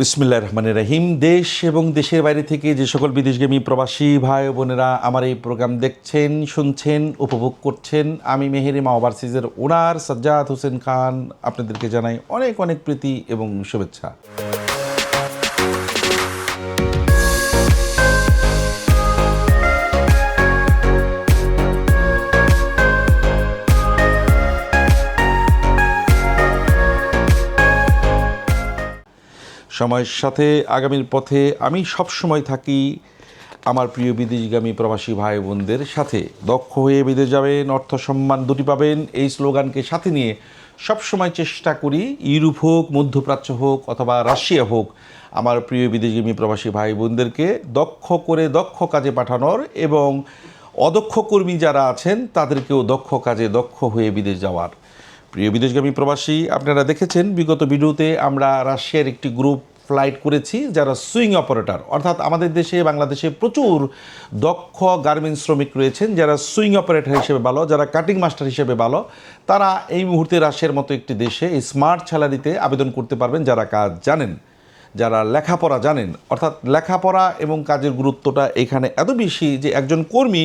বিসমিল্লাহ রহমান রহিম। দেশ এবং দেশের বাইরে থেকে যে সকল বিদেশগামী প্রবাসী ভাই বোনেরা আমার এই প্রোগ্রাম দেখছেন, শুনছেন, উপভোগ করছেন, আমি মেহেরি মা ওভারসিজের ওনার সাজ্জাদ হোসেন খান, আপনাদেরকে জানাই অনেক অনেক প্রীতি এবং শুভেচ্ছা। সময়ের সাথে আগামীর পথে আমি সব সময় থাকি আমার প্রিয় বিদেশগামী প্রবাসী ভাই বোনদের সাথে। দক্ষ হয়ে বিদেশ যাবেন, অর্থ সম্মান দুটি পাবেন। এই স্লোগানকে সাথে নিয়ে সব সময় চেষ্টা করি, ইউরোপ হোক, মধ্যপ্রাচ্য হোক, অথবা রাশিয়া হোক, আমার প্রিয় বিদেশগামী প্রবাসী ভাই বোনদেরকে দক্ষ করে দক্ষ কাজে পাঠানোর এবং অদক্ষ কর্মী যারা আছেন, তাদেরকেও দক্ষ কাজে দক্ষ হয়ে বিদেশ যাওয়ার। প্রিয় বিদেশগামী প্রবাসী, আপনারা দেখেছেন, বিগত ভিডিওতে আমরা রাশিয়ার একটি গ্রুপ ফ্লাইট করেছি যারা সুইং অপারেটর। অর্থাৎ আমাদের দেশে, বাংলাদেশে প্রচুর দক্ষ গার্মেন্টস শ্রমিক রয়েছেন যারা সুইং অপারেটর হিসেবে ভালো, যারা কাটিং মাস্টার হিসেবে ভালো। তারা এই মুহূর্তে রাশিয়ার মতো একটি দেশে স্মার্ট স্যালারিতে আবেদন করতে পারবেন যারা কাজ জানেন, যারা লেখাপড়া জানেন। অর্থাৎ লেখাপড়া এবং কাজের গুরুত্বটা এখানে এত বেশি যে একজন কর্মী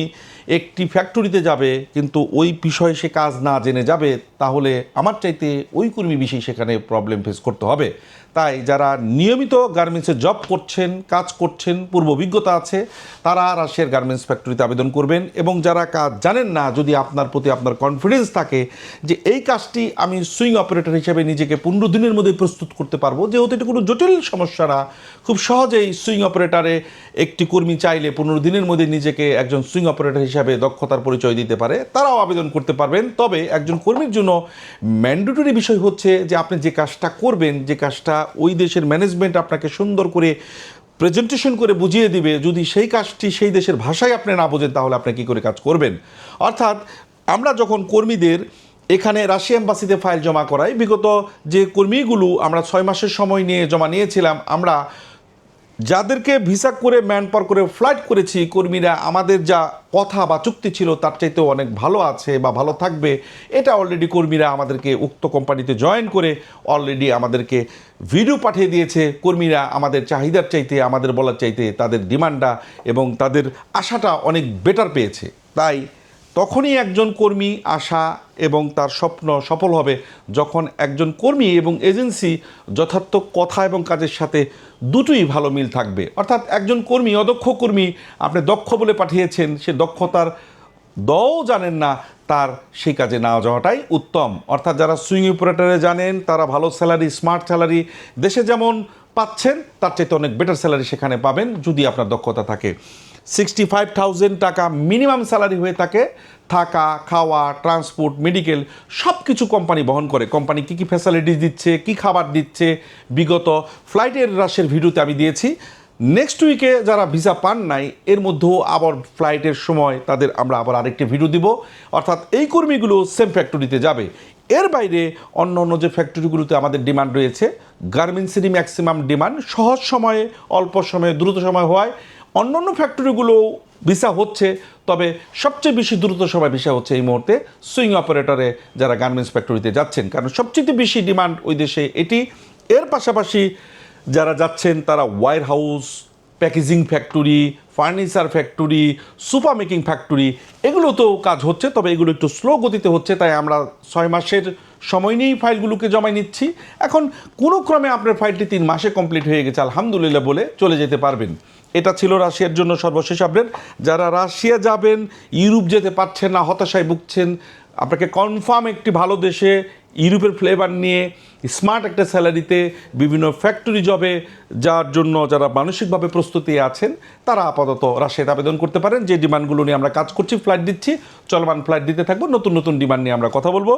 একটি ফ্যাক্টরিতে যাবে, কিন্তু ওই বিষয়ে সে কাজ না জেনে যাবে, তাহলে আমার চাইতে ওই কর্মী বেশি সেখানে প্রবলেম ফেস করতে হবে। তাই যারা নিয়মিত গার্মেন্টসে জব করছেন, কাজ করছেন, পূর্ব অভিজ্ঞতা আছে, তারা রাশিয়ার গার্মেন্টস ফ্যাক্টরিতে আবেদন করবেন এবং যারা কাজ জানেন না, যদি আপনার প্রতি আপনার কনফিডেন্স থাকে যে এই কাজটি আমি সুইং অপারেটর হিসেবে নিজেকে পনেরো দিনের মধ্যে প্রস্তুত করতে পারব, যেহেতু এটা কোনো জটিল সমস্যা না, খুব সহজেই সুইং অপারেটরে একটি কর্মী চাইলে পনেরো দিনের মধ্যে নিজেকে একজন সুইং অপারেটর হিসাবে দক্ষতার পরিচয় দিতে পারে, তারাও আবেদন করতে পারবেন। তবে একজন কর্মীর জন্য ম্যান্ডেটরি বিষয় হচ্ছে যে আপনি যে কাজটা করবেন, যে কাজটা ওই দেশের ম্যানেজমেন্ট আপনাকে সুন্দর করে প্রেজেন্টেশন করে বুঝিয়ে দিবে, যদি সেই কাজটি সেই দেশের ভাষায় আপনি না বোঝেন, তাহলে আপনি কী করে কাজ করবেন? অর্থাৎ আমরা যখন কর্মীদের এখানে রাশিয়া এম্বাসিতে ফাইল জমা করাই, বিগত যে কর্মীগুলো আমরা ছয় মাসের সময় নিয়ে জমা নিয়েছিলাম, আমরা যাদেরকে ভিসা করে ম্যান পার করে ফ্লাইট করেছি, কর্মীরা আমাদের যা কথা বা চুক্তি ছিল তার চাইতেও অনেক ভালো আছে বা ভালো থাকবে। এটা অলরেডি কর্মীরা আমাদেরকে উক্ত কোম্পানিতে জয়েন করে অলরেডি আমাদেরকে ভিডিও পাঠিয়ে দিয়েছে। কর্মীরা আমাদের চাহিদার চাইতে, আমাদের বলার চাইতে তাদের ডিমান্ডটা এবং তাদের আশাটা অনেক বেটার পেয়েছে। তাই তখনই একজন কর্মী আশা এবং তার স্বপ্ন সফল হবে যখন একজন কর্মী এবং এজেন্সি যথার্থ কথা এবং কাজের সাথে দুটোই ভালো মিল থাকবে। অর্থাৎ একজন কর্মী, অদক্ষ কর্মী আপনি দক্ষ বলে পাঠিয়েছেন, সে দক্ষতার দও জানেন না, তার সেই কাজে না যাওয়াটাই উত্তম। অর্থাৎ যারা সুইং অপারেটরে জানেন, তারা ভালো স্যালারি, স্মার্ট স্যালারি, দেশে যেমন পাচ্ছেন, তার চাইতে অনেক বেটার স্যালারি সেখানে পাবেন যদি আপনার দক্ষতা থাকে। সিক্সটি ফাইভ থাউজেন্ড টাকা মিনিমাম স্যালারি হয়ে থাকে, থাকা, খাওয়া ট্রান্সপোর্ট মেডিকেল সব কিছু কোম্পানি বহন করে। কোম্পানি কী কী ফ্যাসিলিটিস দিচ্ছে, কী খাবার দিচ্ছে, বিগত ফ্লাইটের রাশের ভিডিওতে আমি দিয়েছি। নেক্সট উইকে যারা ভিসা পান নাই, এর মধ্যেও আবার ফ্লাইটের সময় তাদের আমরা আবার আরেকটি ভিডিও দিব। অর্থাৎ এই কর্মীগুলো সেম ফ্যাক্টরিতে যাবে। এর বাইরে অন্য অন্য যে ফ্যাক্টরিগুলোতে আমাদের ডিমান্ড রয়েছে গার্মেন্টসেরই ম্যাক্সিমাম ডিমান্ড সহজ সময়ে, অল্প সময়ে, দ্রুত সময় হওয়ায়। অন্য অন্য ফ্যাক্টরিগুলো ভিসা হচ্ছে, তবে সবচেয়ে বেশি দ্রুত সময় ভিসা হচ্ছে এই মুহূর্তে সুইং অপারেটরে যারা গার্মেন্টস ফ্যাক্টরিতে যাচ্ছেন। কারণ সবচেয়ে বেশি ডিমান্ড ওই দেশে এটি। এর পাশাপাশি যারা যাচ্ছেন, তারা warehouse packaging factory furniture factory super making factory এগুলোতেও কাজ হচ্ছে, তবে এগুলো একটু স্লো গতিতে হচ্ছে, তাই আমরা ছয় মাসের সময় নিয়েই ফাইলগুলোকে জমা নিচ্ছি। এখন কোনো ক্রমে আপনার ফাইলটি তিন মাসে কমপ্লিট হয়ে গেছে, আলহামদুলিল্লাহ বলে চলে যেতে পারবেন। এটা ছিল রাশিয়ার জন্য সর্বশেষ আপডেট। যারা রাশিয়া যাবেন, ইউরোপ যেতে পারছেন না, হতাশায় ভুগছেন, আপনাকে কনফার্ম একটি ভালো দেশে ইউরোপের ফ্লেভার নিয়ে স্মার্ট একটা স্যালারিতে বিভিন্ন ফ্যাক্টরি জবে যার জন্য যারা মানসিকভাবে প্রস্তুতি আছেন, তারা আপাতত রাশিয়াতে আবেদন করতে পারেন। যে ডিমান্ডগুলো নিয়ে আমরা কাজ করছি ফ্লাইট দিচ্ছি, চলমান ফ্লাইট দিতে থাকব, নতুন নতুন ডিমান্ড নিয়ে আমরা কথা বলব।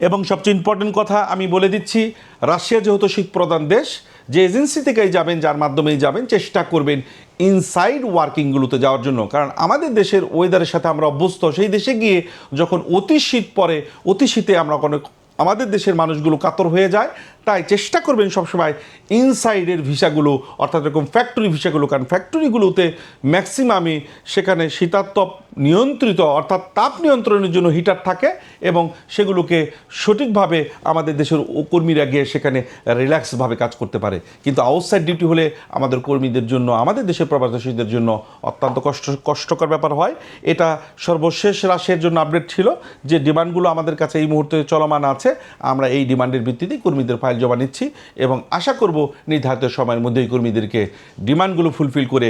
এবং সবচেয়ে ইম্পর্টেন্ট কথা আমি বলে দিচ্ছি, রাশিয়া যেহেতু শীত প্রধান দেশ, যে এজেন্সি থেকেই যাবেন, যার মাধ্যমেই যাবেন, চেষ্টা করবেন ইনসাইড ওয়ার্কিংগুলোতে যাওয়ার জন্য। কারণ আমাদের দেশের ওয়েদারের সাথে আমরা অভ্যস্ত, সেই দেশে গিয়ে যখন অতি শীত পড়ে, অতি শীতে আমরা কোনো, আমাদের দেশের মানুষগুলো কাতর হয়ে যায় তাই চেষ্টা করবেন সবসময় ইনসাইডের ভিসাগুলো, অর্থাৎ এরকম ফ্যাক্টরি ভিসাগুলো, কারণ ফ্যাক্টরিগুলোতে ম্যাক্সিমামই সেখানে শীতাত্তপ নিয়ন্ত্রিত, অর্থাৎ তাপ নিয়ন্ত্রণের জন্য হিটার থাকে এবং সেগুলোকে সঠিকভাবে আমাদের দেশের কর্মীরা গিয়ে সেখানে রিল্যাক্সভাবে কাজ করতে পারে। কিন্তু আউটসাইড ডিউটি হলে আমাদের কর্মীদের জন্য, আমাদের দেশের প্রবাসীদের জন্য অত্যন্ত কষ্ট, কষ্টকর ব্যাপার হয়। এটা সর্বশেষ রাশের জন্য আপডেট ছিল যে ডিমান্ডগুলো আমাদের কাছে এই মুহূর্তে চলমান আছে। আমরা এই ডিমান্ডের ভিত্তিতেই কর্মীদের ফাইল জমা নিচ্ছি এবং আশা করব নির্ধারিত সময়ের মধ্যেই কর্মীদেরকে ডিমান্ডগুলো ফুলফিল করে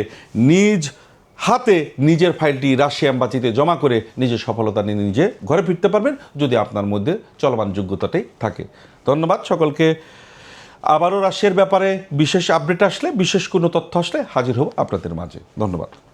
নিজ হাতে নিজের ফাইলটি রাশিয়া এম্বাসিতে জমা করে নিজের সফলতা নিয়ে নিজে ঘরে ফিরতে পারবেন যদি আপনার মধ্যে চলমান যোগ্যতাটাই থাকে। ধন্যবাদ সকলকে। আবারও রাশিয়ার ব্যাপারে বিশেষ আপডেট আসলে, বিশেষ কোনো তথ্য আসলে হাজির হব আপনাদের মাঝে। ধন্যবাদ।